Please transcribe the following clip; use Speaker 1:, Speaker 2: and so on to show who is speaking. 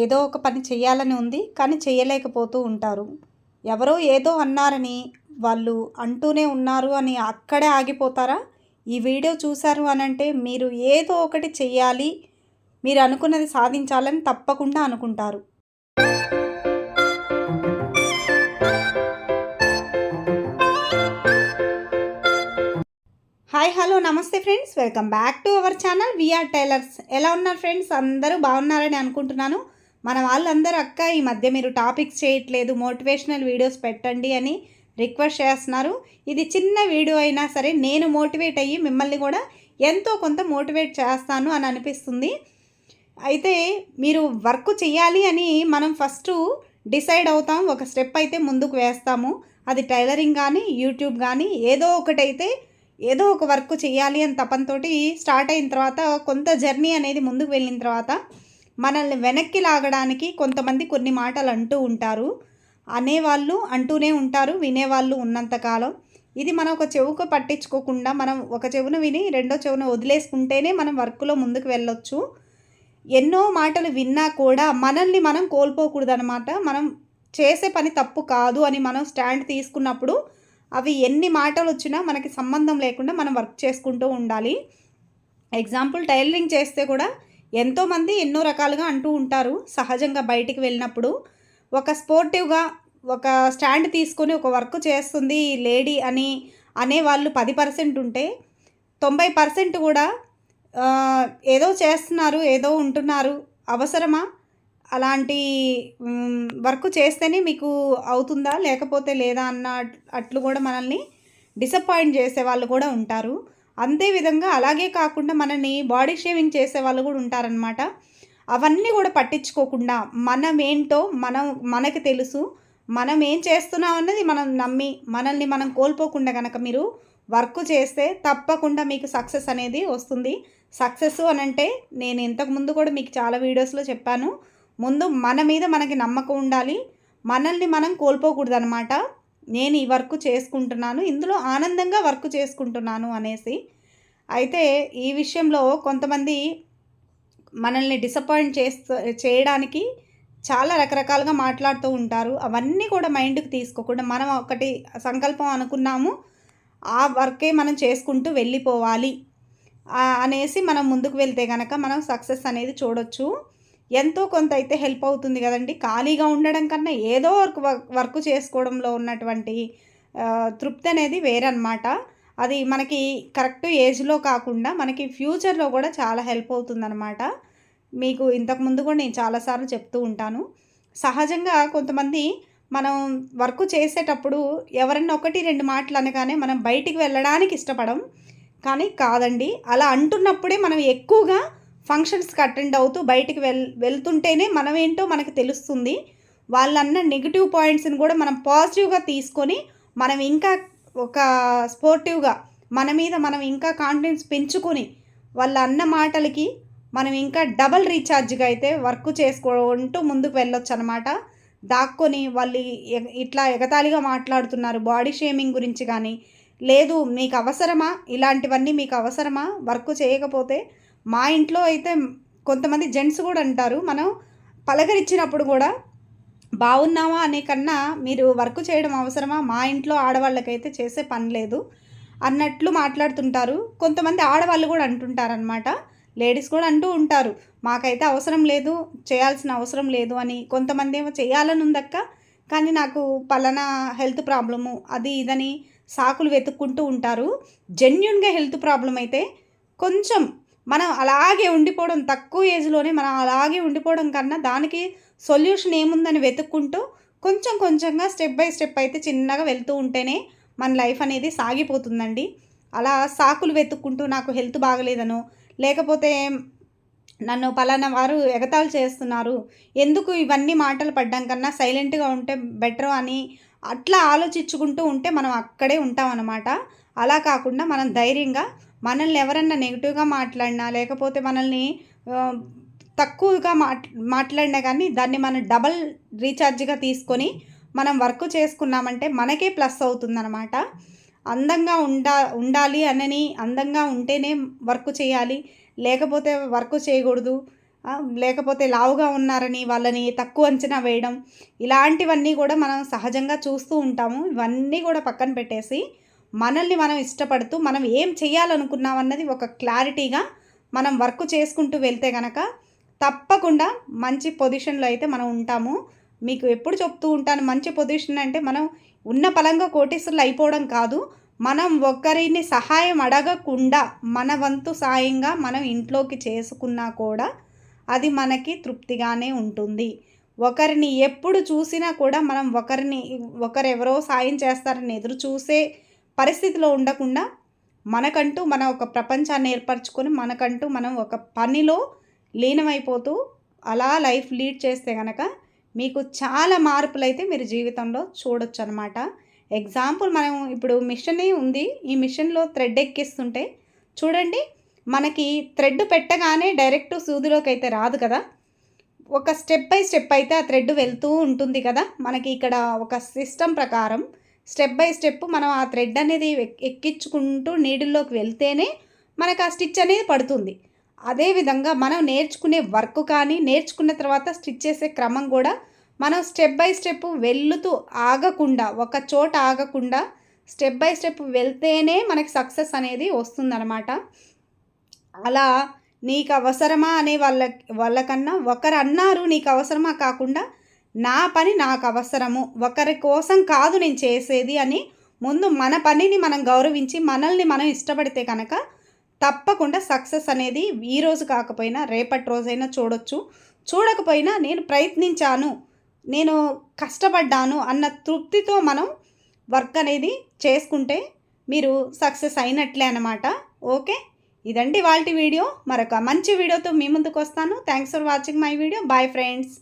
Speaker 1: ఏదో ఒక పని చేయాలని ఉంది కానీ చేయలేకపోతూ ఉంటారు. ఎవరో ఏదో అన్నారని వాళ్ళు అంటూనే ఉన్నారు అని అక్కడే ఆగిపోతారా? ఈ వీడియో చూశారు అని అంటే మీరు ఏదో ఒకటి చెయ్యాలి మీరు అనుకున్నది సాధించాలని తప్పకుండా అనుకుంటారు. హాయ్ హలో నమస్తే friends. Welcome back to our channel. VR tailors. ఎలా ఉన్నారు ఫ్రెండ్స్? అందరూ బాగున్నారని అనుకుంటున్నాను. మన వాళ్ళందరూ అక్క ఈ మధ్య మీరు టాపిక్స్ చేయట్లేదు మోటివేషనల్ వీడియోస్ పెట్టండి అని రిక్వెస్ట్ చేస్తున్నారు. ఇది చిన్న వీడియో అయినా సరే నేను మోటివేట్ అయ్యి మిమ్మల్ని కూడా ఎంతో కొంత మోటివేట్ చేస్తాను అని అనిపిస్తుంది. అయితే మీరు వర్క్ చేయాలి అని మనం ఫస్ట్ డిసైడ్ అవుతాం ఒక స్టెప్ అయితే ముందుకు వేస్తాము. అది టైలరింగ్ కానీ యూట్యూబ్ కానీ ఏదో ఒకటైతే ఏదో ఒక వర్క్ చేయాలి అని తపంతో స్టార్ట్ అయిన తర్వాత కొంత జర్నీ అనేది ముందుకు వెళ్ళిన తర్వాత మనల్ని వెనక్కి లాగడానికి కొంతమంది కొన్ని మాటలు అంటూ ఉంటారు. అనేవాళ్ళు అంటూనే ఉంటారు వినేవాళ్ళు ఉన్నంతకాలం ఇది మనం ఒక చెవుకు పట్టించుకోకుండా మనం ఒక చెవును విని రెండో చెవును వదిలేసుకుంటేనే మనం వర్క్లో ముందుకు వెళ్ళొచ్చు. ఎన్నో మాటలు విన్నా కూడా మనల్ని మనం కోల్పోకూడదు అనమాట మనం చేసే పని తప్పు కాదు అని మనం స్టాండ్ తీసుకున్నప్పుడు అవి ఎన్ని మాటలు వచ్చినా మనకి సంబంధం లేకుండా మనం వర్క్ చేసుకుంటూ ఉండాలి. ఎగ్జాంపుల్ టైలరింగ్ చేస్తే కూడా ఎంతోమంది ఎన్నో రకాలుగా అంటూ ఉంటారు. సహజంగా బయటికి వెళ్ళినప్పుడు ఒక స్పోర్టివ్గా ఒక స్టాండ్ తీసుకొని ఒక వర్క్ చేస్తుంది ఈ లేడీ అని అనేవాళ్ళు పది పర్సెంట్ ఉంటే తొంభై పర్సెంట్ కూడా ఏదో చేస్తున్నారు ఏదో ఉంటున్నారు అవసరమా? అలాంటి వర్క్ చేస్తేనే మీకు అవుతుందా? లేకపోతే లేదా అన్న అట్లు కూడా మనల్ని డిసప్పాయింట్ చేసే వాళ్ళు కూడా ఉంటారు. అంతే విధంగా అలాగే కాకుండా మనల్ని బాడీ షేవింగ్ చేసే వాళ్ళు కూడా ఉంటారనమాట అవన్నీ కూడా పట్టించుకోకుండా మనం ఏంటో మనం మనకి తెలుసు. మనం ఏం చేస్తున్నాం అన్నది మనం నమ్మి మనల్ని మనం కోల్పోకుండా కనుక మీరు వర్క్ చేస్తే తప్పకుండా మీకు సక్సెస్ అనేది వస్తుంది. సక్సెస్ అని అంటే నేను ఇంతకు ముందు కూడా మీకు చాలా వీడియోస్లో చెప్పాను. ముందు మన మీద మనకి నమ్మకం ఉండాలి. మనల్ని మనం కోల్పోకూడదు అనమాట నేను ఈ వర్క్ చేసుకుంటున్నాను ఇందులో ఆనందంగా వర్క్ చేసుకుంటున్నాను అనేసి. అయితే ఈ విషయంలో కొంతమంది మనల్ని డిసప్పాయింట్ చేస్తూ చేయడానికి చాలా రకరకాలుగా మాట్లాడుతూ ఉంటారు. అవన్నీ కూడా మైండ్కి తీసుకోకుండా మనం ఒకటి సంకల్పం అనుకున్నాము ఆ వర్కే మనం చేసుకుంటూ వెళ్ళిపోవాలి అనేసి మనం ముందుకు వెళ్తే కనుక మనం సక్సెస్ అనేది చూడొచ్చు. ఎంతో కొంత అయితే హెల్ప్ అవుతుంది కదండి. ఖాళీగా ఉండడం కన్నా ఏదో వర్క్ వర్క్ చేసుకోవడంలో ఉన్నటువంటి తృప్తి అనేది వేరనమాట అది మనకి కరెక్ట్ ఏజ్లో కాకుండా మనకి ఫ్యూచర్లో కూడా చాలా హెల్ప్ అవుతుందన్నమాట. మీకు ఇంతకుముందు కూడా నేను చాలాసార్లు చెప్తూ ఉంటాను. సహజంగా కొంతమంది మనం వర్క్ చేసేటప్పుడు ఎవరన్నా ఒకటి రెండు మాటలు అనగానే మనం బయటికి వెళ్ళడానికి ఇష్టపడం కానీ కాదండి. అలా అంటున్నప్పుడే మనం ఎక్కువగా ఫంక్షన్స్కి అటెండ్ అవుతూ బయటికి వెల్ వెళ్తుంటేనే మనమేంటో మనకు తెలుస్తుంది. వాళ్ళన్న నెగిటివ్ పాయింట్స్ని కూడా మనం పాజిటివ్గా తీసుకొని మనం ఇంకా ఒక స్పోర్టివ్గా మన మీద మనం ఇంకా కాన్ఫిడెన్స్ పెంచుకొని వాళ్ళ అన్న మాటలకి మనం ఇంకా డబల్ రీఛార్జ్గా అయితే వర్క్ చేసుకుంటూ ముందుకు వెళ్ళొచ్చు అనమాట దాక్కొని వాళ్ళు ఇట్లా ఎగతాళిగా మాట్లాడుతున్నారు. బాడీ షేమింగ్ గురించి కానీ లేదు మీకు అవసరమా? ఇలాంటివన్నీ మీకు అవసరమా? వర్క్ చేయకపోతే మా ఇంట్లో అయితే కొంతమంది జెంట్స్ కూడా అంటారు మనం పలకరించినప్పుడు కూడా బాగున్నావా అనే కన్నా మీరు వర్క్ చేయడం అవసరమా? మా ఇంట్లో ఆడవాళ్ళకైతే చేసే పని లేదు అన్నట్లు మాట్లాడుతుంటారు. కొంతమంది ఆడవాళ్ళు కూడా అంటుంటారనమాట లేడీస్ కూడా అంటూ ఉంటారు మాకైతే అవసరం లేదు చేయాల్సిన అవసరం లేదు అని. కొంతమంది ఏమో చేయాలని ఉందక్క కానీ నాకు పలానా హెల్త్ ప్రాబ్లము అది ఇదని సాకులు వెతుక్కుంటూ ఉంటారు. జెన్యున్గా హెల్త్ ప్రాబ్లం అయితే కొంచెం మనం అలాగే ఉండిపోవడం తక్కువ ఏజ్లోనే మనం అలాగే ఉండిపోవడం కన్నా దానికి సొల్యూషన్ ఏముందని వెతుక్కుంటూ కొంచెం కొంచెంగా స్టెప్ బై స్టెప్ అయితే చిన్నగా వెళ్తూ ఉంటేనే మన లైఫ్ అనేది సాగిపోతుందండి. అలా సాకులు వెతుక్కుంటూ నాకు హెల్త్ బాగలేదనో లేకపోతే నన్ను పలానా వారు ఎగతాళి చేస్తున్నారు ఎందుకు ఇవన్నీ మాటలు పడ్డం కన్నా సైలెంట్గా ఉంటే బెటర్ అని అట్లా ఆలోచించుకుంటూ ఉంటే మనం అక్కడే ఉంటామన్నమాట. అలా కాకుండా మనం ధైర్యంగా మనల్ని ఎవరన్నా నెగిటివ్గా మాట్లాడినా లేకపోతే మనల్ని తక్కువగా మాట్ మాట్లాడినా కానీ దాన్ని మనం డబల్ రీఛార్జ్గా తీసుకొని మనం వర్క్ చేసుకున్నామంటే మనకే ప్లస్ అవుతుందన్నమాట. అందంగా ఉండా ఉండాలి అనని అందంగా ఉంటేనే వర్క్ చేయాలి. లేకపోతే వర్క్ చేయకూడదు. లేకపోతే లావుగా ఉన్నారని వాళ్ళని తక్కువ అంచనా వేయడం. ఇలాంటివన్నీ కూడా మనం సహజంగా చూస్తూ ఉంటాము. ఇవన్నీ కూడా పక్కన పెట్టేసి మనల్ని మనం ఇష్టపడుతూ మనం ఏం చేయాలనుకున్నాం అన్నది ఒక క్లారిటీగా మనం వర్క్ చేసుకుంటూ వెళ్తే కనుక తప్పకుండా మంచి పొజిషన్లో అయితే మనం ఉంటాము. మీకు ఎప్పుడు చెప్తూ ఉంటాను మంచి పొజిషన్ అంటే మనం ఉన్న పలంగా కోటీశ్వరులు అయిపోవడం కాదు. మనం ఒకరిని సహాయం అడగకుండా మన వంతు సాయంగా మనం ఇంట్లోకి చేసుకున్నా కూడా అది మనకి తృప్తిగానే ఉంటుంది. ఒకరిని ఎప్పుడు చూసినా కూడా మనం ఒకరిని ఒకరెవరో సాయం చేస్తారని ఎదురు చూసే పరిస్థితిలో ఉండకుండా మనకంటూ మన ఒక ప్రపంచాన్ని ఏర్పరచుకొని మనకంటూ మనం ఒక పనిలో లీనమైపోతూ అలా లైఫ్ లీడ్ చేస్తే కనుక మీకు చాలా మార్పులు అయితే మీరు జీవితంలో చూడొచ్చు అనమాట ఎగ్జాంపుల్ మనం ఇప్పుడు మిషనే ఉంది. ఈ మిషన్లో థ్రెడ్ ఎక్కిస్తుంటే చూడండి మనకి థ్రెడ్ పెట్టగానే డైరెక్ట్ సూదిలోకి అయితే రాదు కదా. ఒక స్టెప్ బై స్టెప్ అయితే ఆ థ్రెడ్ వెళ్తూ ఉంటుంది కదా. మనకి ఇక్కడ ఒక సిస్టమ్ ప్రకారం స్టెప్ బై స్టెప్ మనం ఆ థ్రెడ్ అనేది ఎక్- ఎక్కించుకుంటూ నీడిల్లోకి వెళ్తేనే మనకు ఆ స్టిచ్ అనేది పడుతుంది. అదేవిధంగా మనం నేర్చుకునే వర్క్ కానీ నేర్చుకున్న తర్వాత స్టిచ్ చేసే క్రమం కూడా మనం స్టెప్ బై స్టెప్ వెళ్తూ ఆగకుండా ఒక చోట ఆగకుండా స్టెప్ బై స్టెప్ వెళ్తేనే మనకి సక్సెస్ అనేది వస్తుందన్నమాట. అలా నీకు అవసరమా అనే వాళ్ళ వాళ్ళకన్నా ఒకరు అన్నారు నీకు అవసరమా కాకుండా నా పని నాకు అవసరము. ఒకరి కోసం కాదు నేను చేసేది అని ముందు మన పనిని మనం గౌరవించి మనల్ని మనం ఇష్టపడితే కనుక తప్పకుండా సక్సెస్ అనేది ఈ రోజు కాకపోయినా రేపటి రోజైనా చూడొచ్చు. చూడకపోయినా నేను ప్రయత్నించాను. నేను కష్టపడ్డాను అన్న తృప్తితో మనం వర్క్ అనేది చేసుకుంటే మీరు సక్సెస్ అయినట్లే అనమాట ఓకే? ఇదండి వాళ్ళ వీడియో. మరొక మంచి వీడియోతో మీ ముందుకు వస్తాను. Thanks for watching my video bye friends